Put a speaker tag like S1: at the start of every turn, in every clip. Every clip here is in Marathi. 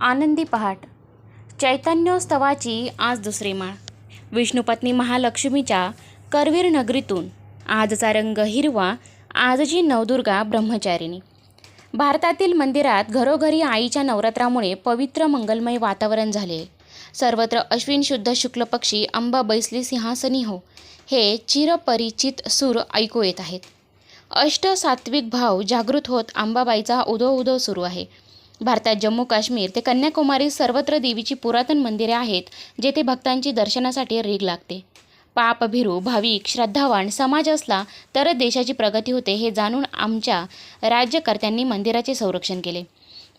S1: आनंदी पहाट. चैतन्योत्सवाची आज दुसरी माळ. विष्णुपत्नी महालक्ष्मीच्या करवीर नगरीतून आजचा रंग हिरवा आजची नवदुर्गा ब्रह्मचारिणी. भारतातील मंदिरात घरोघरी आईच्या नवरात्रामुळे पवित्र मंगलमय वातावरण झाले. सर्वत्र अश्विन शुद्ध शुक्ल पक्षी अंबा बैसली सिंहासनी हो हे चिरपरिचित सूर ऐकू येत आहेत. अष्ट सात्विक भाव जागृत होत अंबाबाईचा उदो उदो सुरू आहे. भारतात जम्मू काश्मीर ते कन्याकुमारी सर्वत्र देवीची पुरातन मंदिरे आहेत जेथे भक्तांची दर्शनासाठी रीग लागते. पापभिरू भाविक श्रद्धावान समाज असला तरच देशाची प्रगती होते हे जाणून आमच्या राज्यकर्त्यांनी मंदिराचे संरक्षण केले.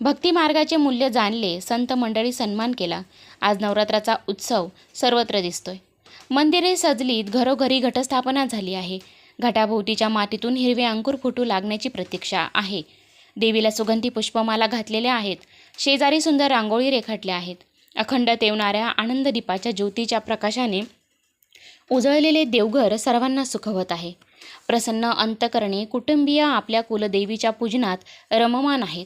S1: भक्ती मार्गाचे मूल्य जाणले संत मंडळी सन्मान केला. आज नवरात्राचा उत्सव सर्वत्र दिसतोय. मंदिरे सजलीत घरोघरी घटस्थापना झाली आहे. घटाभोवतीच्या मातीतून हिरवे अंकुर फुटू लागण्याची प्रतीक्षा आहे. देवीला सुगंधी पुष्पमाला घातलेल्या आहेत. शेजारी सुंदर रांगोळी रेखाटल्या आहेत. अखंड तेवणाऱ्या आनंददीपाच्या ज्योतीच्या प्रकाशाने उजळलेले देवघर सर्वांना सुखवत आहे. प्रसन्न अंतकरणे कुटुंबीय आपल्या कुलदेवीच्या पूजनात रममान आहेत.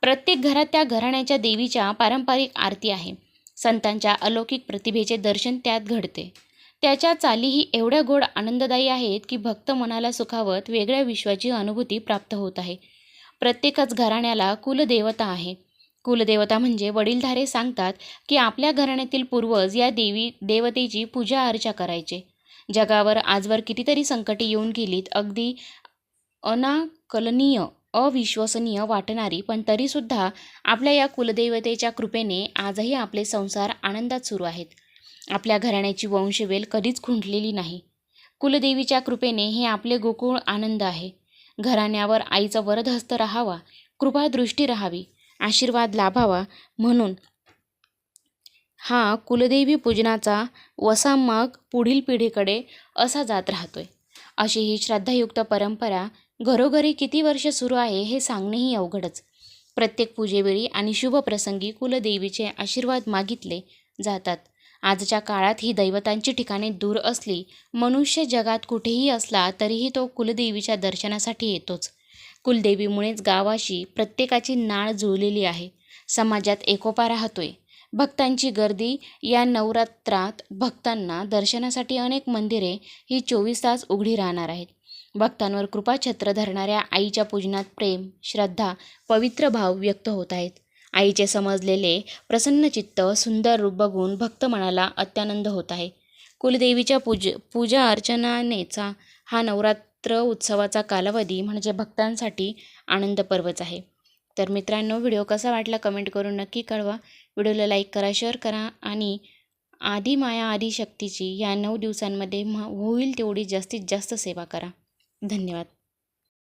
S1: प्रत्येक घरात त्या घराण्याच्या देवीच्या पारंपरिक आरती आहे. संतांच्या अलौकिक प्रतिभेचे दर्शन त्यात घडते. त्याच्या चालीही एवढ्या गोड आनंददायी आहेत की भक्त मनाला सुखावत वेगळ्या विश्वाची अनुभूती प्राप्त होत आहे. प्रत्येकच घराण्याला कुलदेवता आहे. कुलदेवता म्हणजे वडीलधारे सांगतात की आपल्या घराण्यातील पूर्वज या देवी देवतेची पूजा अर्चा करायचे. जगावर आजवर कितीतरी संकटे येऊन गेलीत अगदी अनाकलनीय अविश्वसनीय वाटणारी पण तरीसुद्धा आपल्या या कुलदेवतेच्या कृपेने आजही आपले संसार आनंदात सुरू आहेत. आपल्या घराण्याची वंशवेल कधीच खुंटलेली नाही. कुलदेवीच्या कृपेने हे आपले गोकुळ आनंद आहे. घराण्यावर आईचा वरदहस्त राहावा कृपादृष्टी राहावी आशीर्वाद लाभावा म्हणून हा कुलदेवी पूजनाचा वसा मग पुढील पिढीकडे असा जात राहतोय. अशी ही श्रद्धायुक्त परंपरा घरोघरी किती वर्ष सुरू आहे हे सांगणेही अवघडच. प्रत्येक पूजेवेळी आणि शुभप्रसंगी कुलदेवीचे आशीर्वाद मागितले जातात. आजच्या काळात ही दैवतांची ठिकाणे दूर असली मनुष्य जगात कुठेही असला तरीही तो कुलदेवीच्या दर्शनासाठी येतोच. कुलदेवीमुळेच गावाशी प्रत्येकाची नाळ जुळलेली आहे. समाजात एकोपा राहतोय. भक्तांची गर्दी या नवरात्रात भक्तांना दर्शनासाठी अनेक मंदिरे ही चोवीस तास उघडी राहणार आहेत. भक्तांवर कृपाछत्र धरणाऱ्या आईच्या पूजनात प्रेम श्रद्धा पवित्र भाव व्यक्त होत आहेत. आईचे समजलेले प्रसन्नचित्त सुंदर रूप बघून भक्त मनाला अत्यानंद होत आहे. कुलदेवीच्या पूज पूजा अर्चनानेचा हा नवरात्र उत्सवाचा कालावधी म्हणजे भक्तांसाठी आनंद पर्वच आहे. तर मित्रांनो व्हिडिओ कसा वाटला कमेंट करून नक्की कळवा. व्हिडिओला लाईक करा शेअर करा आणि आधी माया आधी शक्तीची या नऊ दिवसांमध्ये म होईल तेवढी जास्तीत जास्त सेवा करा. धन्यवाद.